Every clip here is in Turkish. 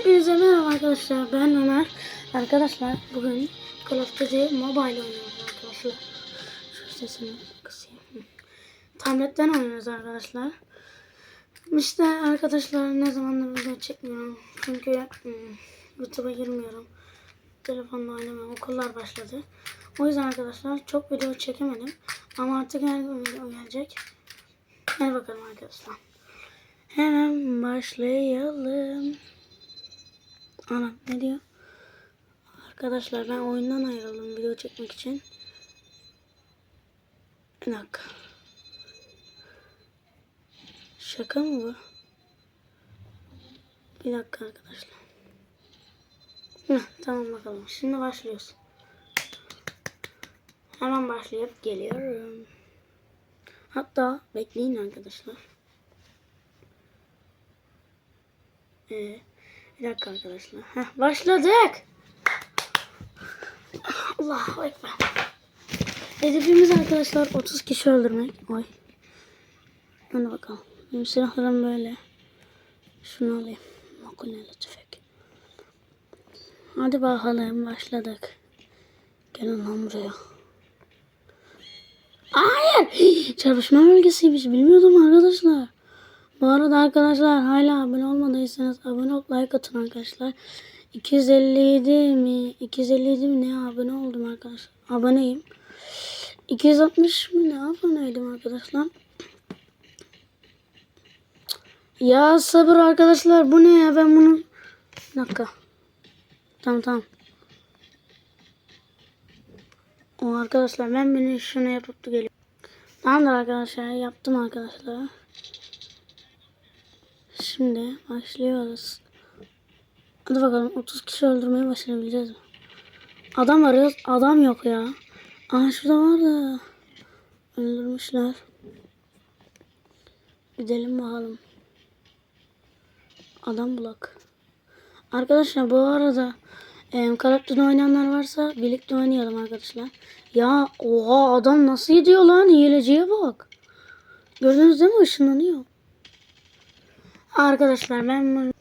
Hepinize merhaba arkadaşlar. Ben Ömer. Arkadaşlar bugün Call of Duty Mobile oynuyoruz arkadaşlar. Şu sesini kısayım. Tabletten oynuyoruz arkadaşlar. İşte arkadaşlar ne zamandır video çekmiyorum. Çünkü YouTube'a girmiyorum. Telefonla oynamıyorum. Okullar başladı. O yüzden arkadaşlar çok video çekemedim. Ama artık her gün video gelecek. Hadi bakalım arkadaşlar. Hemen başlayalım. Ana ne diyor? Arkadaşlar ben oyundan ayrıldım video çekmek için. Bir dakika. Şaka mı bu? Bir dakika arkadaşlar. Heh, tamam bakalım. Şimdi başlıyoruz. Hemen başlayıp geliyorum. Hatta bekleyin arkadaşlar. Ee, bir dakika arkadaşlar. Heh, başladık. Allahu Ekber. Hedefimiz arkadaşlar 30 kişi öldürmek. Oy. Hadi bakalım. Benim silahlarım böyle. Şunu alayım. Makuneli tüfek. Hadi bakalım başladık. Gelin lan buraya. Hayır. Çarpışma bölgesiymiş. Bilmiyordum arkadaşlar. Bu arada arkadaşlar hala abone olmadıysanız abone olup like atın arkadaşlar. 257 mi? 257 mi ne abone oldum arkadaşlar. Aboneyim. 260 mı ne aboneydim arkadaşlar. Ya sabır arkadaşlar bu ne ya ben bunu... Bir dakika. Tamam tamam. O arkadaşlar ben beni şunu yapıp da geliyorum. Tamamdır arkadaşlar yaptım arkadaşlar. Şimdi başlıyoruz. Hadi bakalım 30 kişi öldürmeyi başarabileceğiz mi? Adam arıyoruz. Adam yok ya. Aa şurada var da. Öldürmüşler. Gidelim bakalım. Adam bulak. Arkadaşlar bu arada e, Duty oynayanlar varsa birlikte oynayalım arkadaşlar. Ya oha adam nasıl gidiyor lan? Hileciye bak. Gördünüz değil mi? Işınlanıyor. Arkadaşlar ben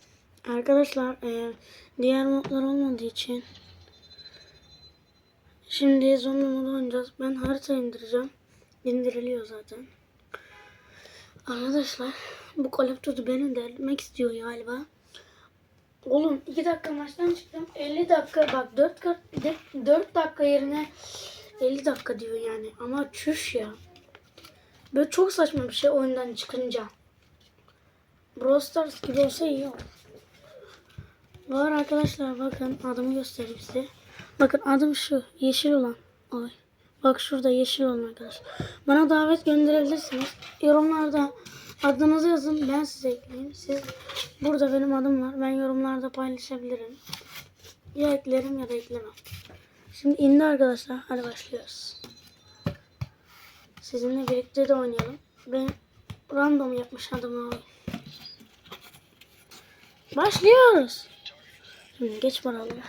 arkadaşlar e, diğer modlar olmadığı için şimdi zombi modu oynayacağız. Ben harita indireceğim. İndiriliyor zaten. Arkadaşlar bu Call of beni delirmek istiyor galiba. Oğlum 2 dakika maçtan çıktım. 50 dakika bak 4, 4 dakika yerine 50 dakika diyor yani. Ama çüş ya. Böyle çok saçma bir şey oyundan çıkınca. Brawl Stars gibi olsa iyi olur. Var arkadaşlar bakın adımı göstereyim size. Bakın adım şu yeşil olan. Ay. Bak şurada yeşil olan arkadaşlar. Bana davet gönderebilirsiniz. Yorumlarda adınızı yazın ben size ekleyeyim. Siz burada benim adım var. Ben yorumlarda paylaşabilirim. Ya eklerim ya da eklemem. Şimdi indi arkadaşlar. Hadi başlıyoruz. Sizinle birlikte de oynayalım. Ben random yapmış adımı alayım. Başlıyoruz. Geç paraları.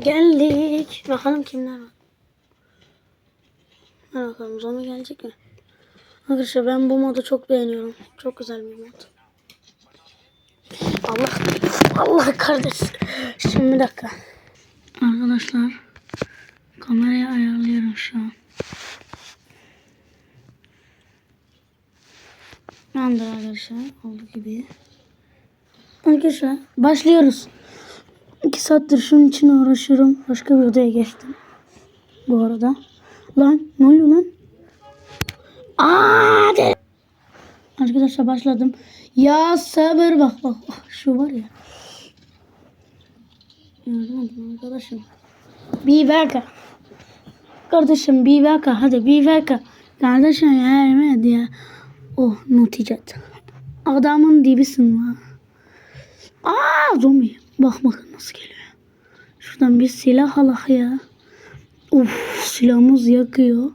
Geldik. Bakalım kimler var. Hadi bakalım zombi gelecek mi? Arkadaşlar ben bu modu çok beğeniyorum. Çok güzel bir mod. Allah Allah kardeş. Şimdi bir dakika. Arkadaşlar kamerayı ayarlıyorum şu an. Tamamdır arkadaşlar. Oldu gibi. Arkadaşlar başlıyoruz. İki saattir şunun için uğraşıyorum. Başka bir odaya geçtim. Bu arada. Lan ne oluyor lan? Aa, de- Arkadaşlar başladım. Ya sabır bak bak. bak. Şu var ya. Yardım arkadaşım. Bir dakika. Kardeşim bir dakika. Hadi bir dakika. Kardeşim et ya. Oh neticat. Adamın dibisin lan. Aa zombi. Bak bakın nasıl geliyor. Şuradan bir silah alak ya. Uf silahımız yakıyor.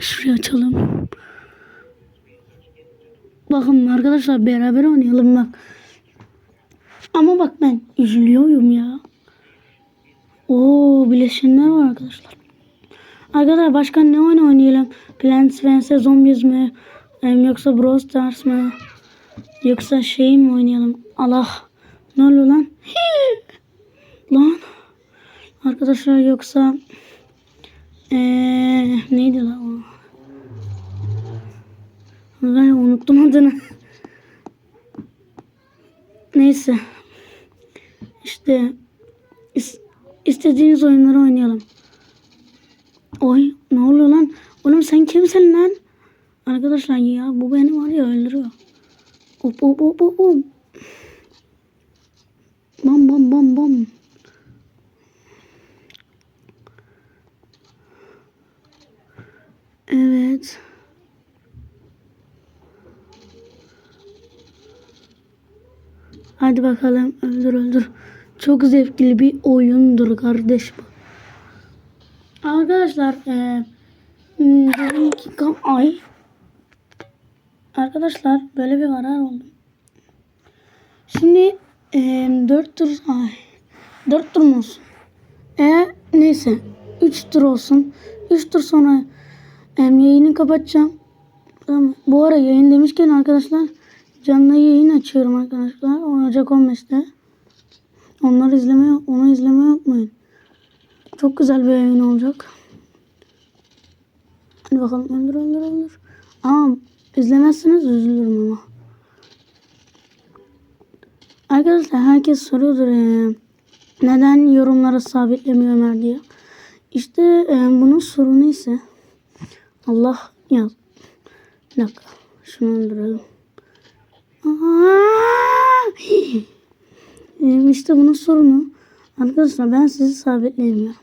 Şuraya açalım. Bakın arkadaşlar beraber oynayalım bak. Ama bak ben üzülüyorum ya. Oo bileşenler var arkadaşlar. Arkadaşlar başka ne oyun oynayalım? Plants vs Zombies mi? Yoksa Brawl Stars mı? Yoksa şey mi oynayalım? Allah Ne oluyor lan? lan. Arkadaşlar yoksa ee, neydi lan o? Ben unuttum adını. Neyse. İşte is- istediğiniz oyunları oynayalım. Oy ne oluyor lan? Oğlum sen kimsin lan? Arkadaşlar ya bu beni var ya öldürüyor. Hop hop hop hop hop. Bam bam bam bam. Evet. Hadi bakalım öldür öldür. Çok zevkli bir oyundur kardeş bu. Arkadaşlar eee hmm, ay. Arkadaşlar böyle bir karar oldum. Şimdi eee 4 tur ay 4 tur mu olsun? E neyse 3 tur olsun. 3 tur sonra em, yayını kapatacağım. Tamam. Bu ara yayın demişken arkadaşlar canlı yayın açıyorum arkadaşlar. Olacak 15'te. Onları izlemeye, onu izlemeyi unutmayın. Çok güzel bir yayın olacak. Hadi bakalım öldür öldür öldür. Ama izlemezseniz üzülürüm ama. Arkadaşlar herkes soruyordur eee, neden yorumlara sabitlemiyor Ömer diye. İşte eee, bunun sorunu ise Allah yaz. Bir dakika. Şunu öldürelim. Eee, İşte bunun sorunu. Arkadaşlar ben sizi sabitleyemiyorum.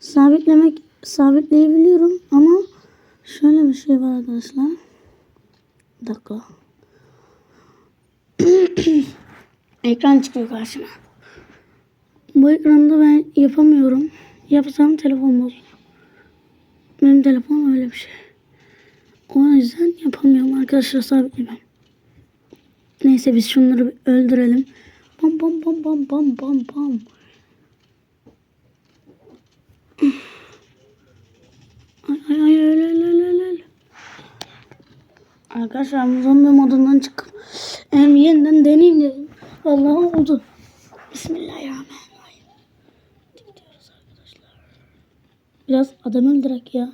Sabitlemek sabitleyebiliyorum ama şöyle bir şey var arkadaşlar. Bir dakika. Ekran çıkıyor karşıma. Bu ekranda ben yapamıyorum. Yapsam telefon bozulur. Benim telefon öyle bir şey. O yüzden yapamıyorum arkadaşlar sabitlemem. Neyse biz şunları öldürelim. Bam bam bam bam bam bam bam. Ay ay ay öyle, öyle. Arkadaşlar zombi modundan çıkıp hem yeniden deneyeyim dedim. Vallahi oldu. Bismillahirrahmanirrahim. Gidiyoruz arkadaşlar. Biraz adam öldürek ya.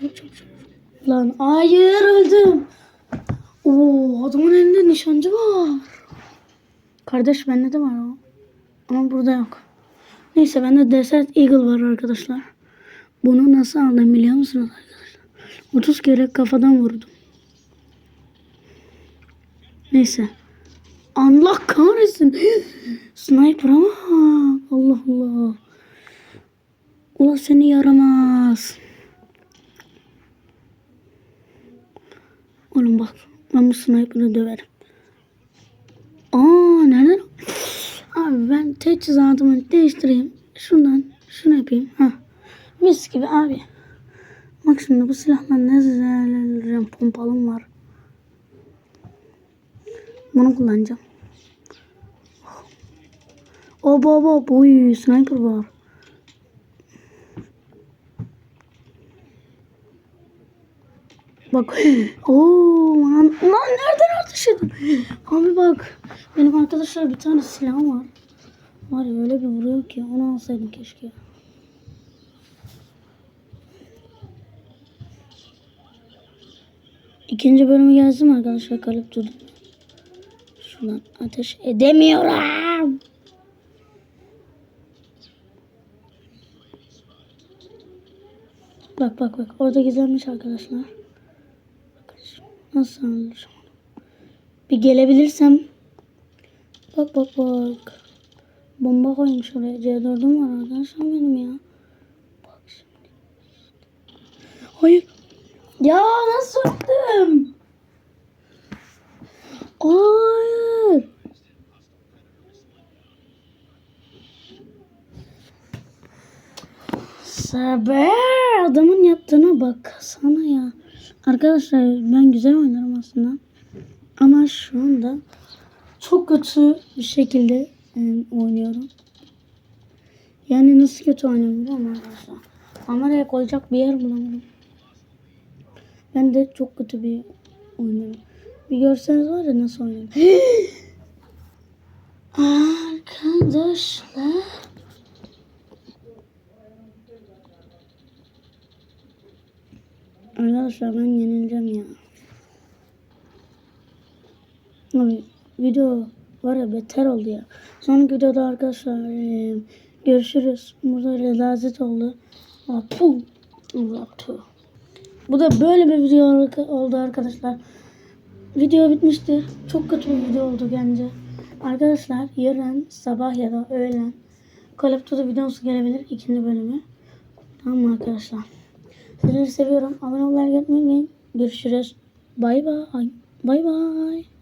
Çok çok çok. Lan hayır öldüm. Oo adamın elinde nişancı var. Kardeş bende de var o. Ama burada yok. Neyse bende Desert Eagle var arkadaşlar. Bunu nasıl aldım biliyor musunuz arkadaşlar? 30 kere kafadan vurdum. Neyse. Allah kahretsin. Sniper ama. Allah Allah. Ula seni yaramaz. Oğlum bak. Ben bu sniper'ı döverim. Aa nereden? Abi ben teçhizatımı değiştireyim. Şundan şunu yapayım. Ha. Mis gibi abi. Bak şimdi bu silahla ne güzel. Pompalım var. Bunu kullanacağım. O baba boy sniper var. Bak. Oo lan, lan nereden ateş? Abi bak. Benim arkadaşlar bir tane silahım var. Var ya öyle bir vuruyor ki onu alsaydım keşke. İkinci bölümü mi arkadaşlar kalıp durdum. Şuradan ateş edemiyorum. Bak bak bak orada gizlenmiş arkadaşlar. Nasıl onu. Bir gelebilirsem. Bak bak bak. Bomba koymuş oraya. C4'üm var arkadaşlar benim ya. Bak şimdi. Hayır. Ya nasıl öldüm? Hayır. Saber adamın yaptığına bak sana ya. Arkadaşlar ben güzel oynarım aslında. Ama şu anda çok kötü bir şekilde e, oynuyorum. Yani nasıl kötü oynuyorum arkadaşlar? Kameraya koyacak bir yer bulamadım. Ben de çok kötü bir oynuyorum. Bir görseniz var ya nasıl oynuyor. Arkadaşlar. Arkadaşlar ben yenileceğim ya. Abi video var ya beter oldu ya. Sonraki videoda arkadaşlar e, görüşürüz. Burada lezzet oldu. Aa, puh. Bu da böyle bir video oldu arkadaşlar. Video bitmiştir. Çok kötü bir video oldu bence. Arkadaşlar yarın sabah ya da öğlen Duty videosu gelebilir ikinci bölümü. Tamam mı arkadaşlar? Sizleri seviyorum. Abone olmayı unutmayın. Görüşürüz. Bay bay. Bay bay.